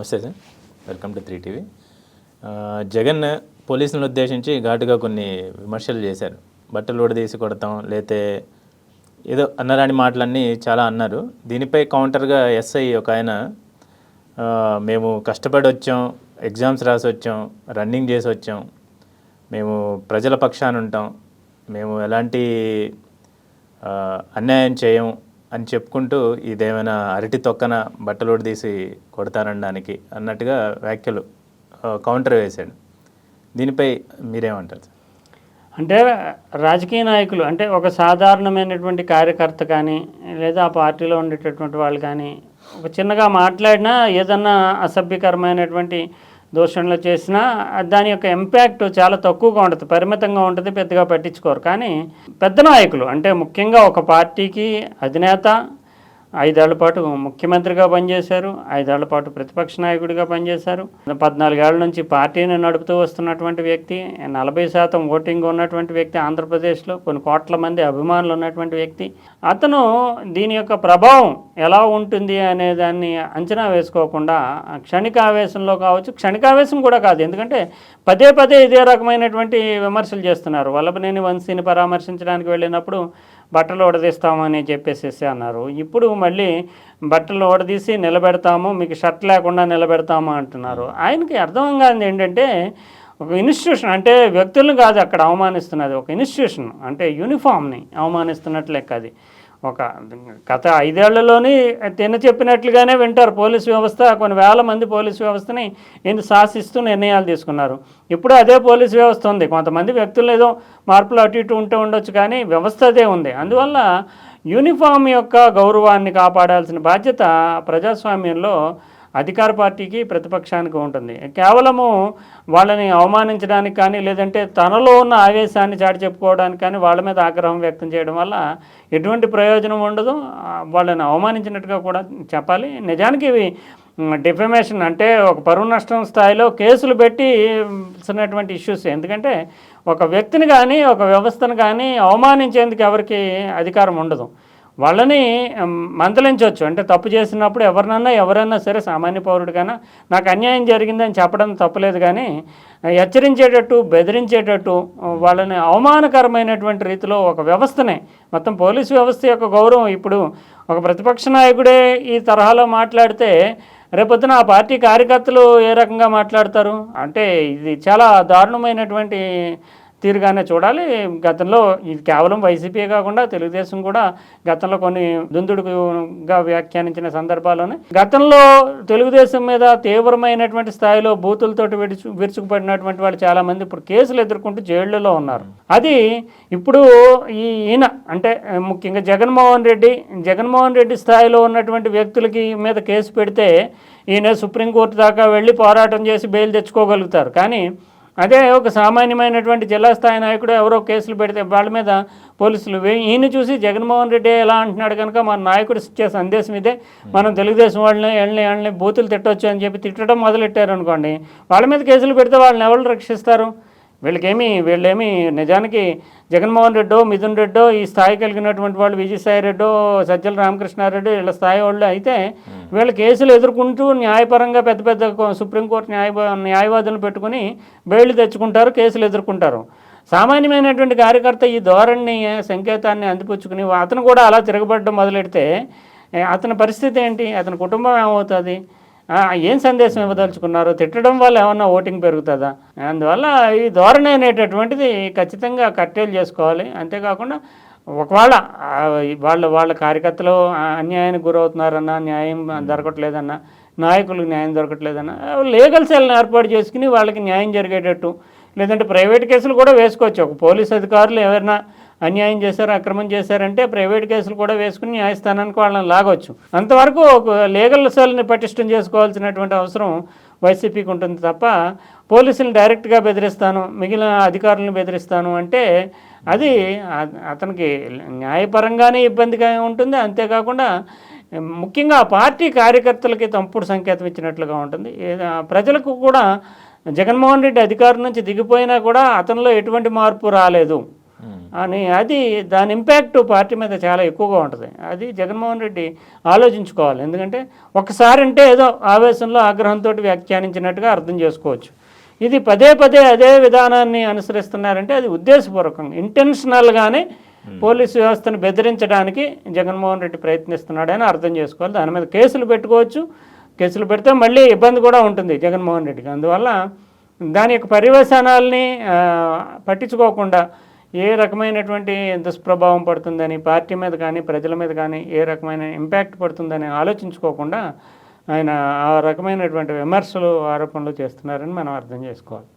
నమస్తే sir. Welcome to three TV. Jagan పోలీసులను ఉద్దేశించి ఘాటుగా కొన్ని విమర్శలు చేశారు. బట్టలు ఊడదీసి కొడతాం లేతే ఏదో అన్నరాని మాటలన్నీ చాలా అన్నారు. దీనిపై కౌంటర్గా ఎస్ఐ ఒక ఆయన మేము కష్టపడి వచ్చాం ఎగ్జామ్స్ రాసి వచ్చాం రన్నింగ్ చేసి వచ్చాం. మేము ప్రజల పక్షాన ఉంటాం. మేము ఎలాంటి అన్యాయం చేయం. అని చెప్పుకుంటూ ఇదేమైనా అరటి తొక్కన బట్టలు తీసి కొడతారనడానికి అన్నట్టుగా వ్యాఖ్యలు కౌంటర్ వేశాడు. దీనిపై మీరేమంటారు? అంటే రాజకీయ నాయకులు అంటే ఒక సాధారణమైనటువంటి కార్యకర్త కానీ లేదా ఆ పార్టీలో ఉండేటటువంటి వాళ్ళు కానీ ఒక చిన్నగా మాట్లాడినా ఏదన్నా అసభ్యకరమైనటువంటి దూషణలు చేసినా దాని యొక్క ఇంపాక్ట్ చాలా తక్కువగా ఉంటుంది పరిమితంగా ఉంటుంది పెద్దగా పట్టించుకోరు. కానీ పెద్ద నాయకులు అంటే ముఖ్యంగా ఒక పార్టీకి అధినేత ఐదేళ్ళ పాటు ముఖ్యమంత్రిగా పనిచేశారు ఐదేళ్ళ పాటు ప్రతిపక్ష నాయకుడిగా పనిచేశారు. పద్నాలుగేళ్ళ నుంచి పార్టీని నడుపుతూ వస్తున్నటువంటి వ్యక్తి నలభై శాతం ఓటింగ్ ఉన్నటువంటి వ్యక్తి ఆంధ్రప్రదేశ్లో కొన్ని కోట్ల మంది అభిమానులు ఉన్నటువంటి వ్యక్తి. అతను దీని యొక్క ప్రభావం ఎలా ఉంటుంది అనే దాన్ని అంచనా వేసుకోకుండా క్షణికావేశంలో కావచ్చు క్షణికావేశం కూడా కాదు. ఎందుకంటే పదే పదే ఇదే రకమైనటువంటి విమర్శలు చేస్తున్నారు. వల్లభనేని వంశీని పరామర్శించడానికి వెళ్ళినప్పుడు బట్టలు ఉడదీస్తామని చెప్పేసేసి అన్నారు. ఇప్పుడు మళ్ళీ బట్టలు ఉడదీసి నిలబెడతాము మీకు షర్ట్ లేకుండా నిలబెడతాము అంటున్నారు. ఆయనకి అర్థం కాదు ఏంటంటే ఒక ఇన్స్టిట్యూషన్ అంటే వ్యక్తులను కాదు అక్కడ అవమానిస్తున్నది. ఒక ఇన్స్టిట్యూషన్ అంటే యూనిఫామ్ని అవమానిస్తున్నట్లు లెక్క అది. ఒక గత ఐదేళ్ళలోని తిన్న చెప్పినట్లుగానే వింటారు. పోలీసు వ్యవస్థ కొన్ని వేల మంది పోలీసు వ్యవస్థని ఇందు శాసిస్తూ నిర్ణయాలు తీసుకున్నారు. ఇప్పుడు అదే పోలీసు వ్యవస్థ ఉంది. కొంతమంది వ్యక్తులు ఏదో మార్పులు అటు ఇటు ఉంటూ ఉండొచ్చు కానీ వ్యవస్థ అదే ఉంది. అందువల్ల యూనిఫామ్ యొక్క గౌరవాన్ని కాపాడాల్సిన బాధ్యత ప్రజాస్వామ్యంలో అధికార పార్టీకి ప్రతిపక్షానికి ఉంటుంది. కేవలము వాళ్ళని అవమానించడానికి కానీ లేదంటే తనలో ఉన్న ఆవేశాన్ని చాటి చెప్పుకోవడానికి కానీ వాళ్ళ మీద ఆగ్రహం వ్యక్తం చేయడం వల్ల ఎటువంటి ప్రయోజనం ఉండదు. వాళ్ళని అవమానించినట్టుగా కూడా చెప్పాలి. నిజానికి ఇవి డిఫమేషన్ అంటే ఒక పరువు నష్టం స్థాయిలో కేసులు పెట్టి ఇచ్చినటువంటి ఇష్యూస్. ఎందుకంటే ఒక వ్యక్తిని కానీ ఒక వ్యవస్థను కానీ అవమానించేందుకు ఎవరికి అధికారం ఉండదు. వాళ్ళని మందలించవచ్చు. అంటే తప్పు చేసినప్పుడు ఎవరినన్నా ఎవరైనా సరే సామాన్య పౌరుడికైనా నాకు అన్యాయం జరిగిందని చెప్పడం తప్పలేదు కానీ హెచ్చరించేటట్టు బెదిరించేటట్టు వాళ్ళని అవమానకరమైనటువంటి రీతిలో ఒక వ్యవస్థనే మొత్తం పోలీసు వ్యవస్థ యొక్క గౌరవం ఇప్పుడు ఒక ప్రతిపక్ష నాయకుడే ఈ తరహాలో మాట్లాడితే రేపొద్దున ఆ పార్టీ కార్యకర్తలు ఏ రకంగా మాట్లాడతారు? అంటే ఇది చాలా దారుణమైనటువంటి తీరుగానే చూడాలి. గతంలో ఇది కేవలం వైసీపీ కాకుండా తెలుగుదేశం కూడా గతంలో కొన్ని దుందుడుగా వ్యాఖ్యానించిన సందర్భాల్లోనే గతంలో తెలుగుదేశం మీద తీవ్రమైనటువంటి స్థాయిలో బూతులతోటి విడుచు విరుచుకుపడినటువంటి వాళ్ళు చాలామంది ఇప్పుడు కేసులు ఎదుర్కొంటూ జైళ్ళలో ఉన్నారు. అది ఇప్పుడు ఈ ఈయన అంటే ముఖ్యంగా జగన్మోహన్ రెడ్డి జగన్మోహన్ రెడ్డి స్థాయిలో ఉన్నటువంటి వ్యక్తులకి మీద కేసు పెడితే ఈయన సుప్రీంకోర్టు దాకా వెళ్ళి పోరాటం చేసి బెయిల్ తెచ్చుకోగలుగుతారు. కానీ అదే ఒక సామాన్యమైనటువంటి జిల్లా స్థాయి నాయకుడు ఎవరో కేసులు పెడితే వాళ్ళ మీద పోలీసులు ఈయన చూసి జగన్మోహన్ రెడ్డి ఎలా అంటున్నాడు కనుక మన నాయకుడు ఇచ్చే సందేశం ఇదే. మనం తెలుగుదేశం వాళ్ళని వాళ్ళని వాళ్ళని బూతులు తిట్టవచ్చు అని చెప్పి తిట్టడం మొదలెట్టారు అనుకోండి వాళ్ళ మీద కేసులు పెడితే వాళ్ళని ఎవరు రక్షిస్తారు? వీళ్ళకేమి వీళ్ళేమి నిజానికి జగన్మోహన్ రెడ్డో మిథున్ రెడ్డో ఈ స్థాయి కలిగినటువంటి వాళ్ళు విజయసాయి రెడ్డో సజ్జల రామకృష్ణారెడ్డి వీళ్ళ స్థాయి వాళ్ళు అయితే వీళ్ళ కేసులు ఎదుర్కొంటూ న్యాయపరంగా పెద్ద పెద్ద సుప్రీంకోర్టు న్యాయ న్యాయవాదులను పెట్టుకుని బెయిల్ తెచ్చుకుంటారు కేసులు ఎదుర్కొంటారు. సామాన్యమైనటువంటి కార్యకర్త ఈ ధోరణిని సంకేతాన్ని అందిపుచ్చుకుని అతను కూడా అలా తిరగబడడం మొదలెడితే అతని పరిస్థితి ఏంటి? అతని కుటుంబం ఏమవుతుంది? ఏం సందేశం ఇవ్వదలుచుకున్నారు? తిట్టడం వల్ల ఏమన్నా ఓటింగ్ పెరుగుతుందా? అందువల్ల ఈ ధోరణి అనేటటువంటిది ఖచ్చితంగా కట్టేలు చేసుకోవాలి. అంతేకాకుండా ఒకవేళ వాళ్ళ వాళ్ళ కార్యకర్తలు అన్యాయానికి గురవుతున్నారన్నా న్యాయం దొరకట్లేదన్నా నాయకులకు న్యాయం దొరకట్లేదన్నా లీగల్ సెల్ని ఏర్పాటు చేసుకుని వాళ్ళకి న్యాయం జరిగేటట్టు లేదంటే ప్రైవేట్ కేసులు కూడా వేసుకోవచ్చు. ఒక పోలీస్ అధికారులు ఎవరైనా అన్యాయం చేశారు అక్రమం చేశారంటే ప్రైవేట్ కేసులు కూడా వేసుకుని న్యాయస్థానానికి వాళ్ళని లాగొచ్చు. అంతవరకు ఒక లీగల్ సెల్ని పటిష్టం చేసుకోవాల్సినటువంటి అవసరం వైసీపీకి ఉంటుంది తప్ప పోలీసులను డైరెక్ట్గా బెదిరిస్తాను మిగిలిన అధికారులను బెదిరిస్తాను అంటే అది అతనికి న్యాయపరంగానే ఇబ్బందిగా ఉంటుంది. అంతేకాకుండా ముఖ్యంగా పార్టీ కార్యకర్తలకి తప్పుడు సంకేతం ఇచ్చినట్లుగా ఉంటుంది. ప్రజలకు కూడా జగన్మోహన్ రెడ్డి అధికారం నుంచి దిగిపోయినా కూడా అతనిలో ఎటువంటి మార్పు రాలేదు. అని అది దాని ఇంపాక్ట్ పార్టీ మీద చాలా ఎక్కువగా ఉంటుంది. అది జగన్మోహన్ రెడ్డి ఆలోచించుకోవాలి. ఎందుకంటే ఒకసారి అంటే ఏదో ఆవేశంలో ఆగ్రహంతో వ్యాఖ్యానించినట్టుగా అర్థం చేసుకోవచ్చు. ఇది పదే పదే అదే విధానాన్ని అనుసరిస్తున్నారంటే అది ఉద్దేశపూర్వకంగా ఇంటెన్షనల్గానే పోలీసు వ్యవస్థను బెదిరించడానికి జగన్మోహన్ రెడ్డి ప్రయత్నిస్తున్నాడని అర్థం చేసుకోవాలి. దాని మీద కేసులు పెట్టుకోవచ్చు. కేసులు పెడితే మళ్ళీ ఇబ్బంది కూడా ఉంటుంది జగన్మోహన్ రెడ్డికి. అందువల్ల దాని యొక్క పర్యవసానాల్ని పట్టించుకోకుండా ఏ రకమైనటువంటి దుష్ప్రభావం పడుతుందని పార్టీ మీద కానీ ప్రజల మీద కానీ ఏ రకమైన ఇంపాక్ట్ పడుతుందని ఆలోచించుకోకుండా ఆయన ఆ రకమైనటువంటి విమర్శలు ఆరోపణలు చేస్తున్నారని మనం అర్థం చేసుకోవాలి.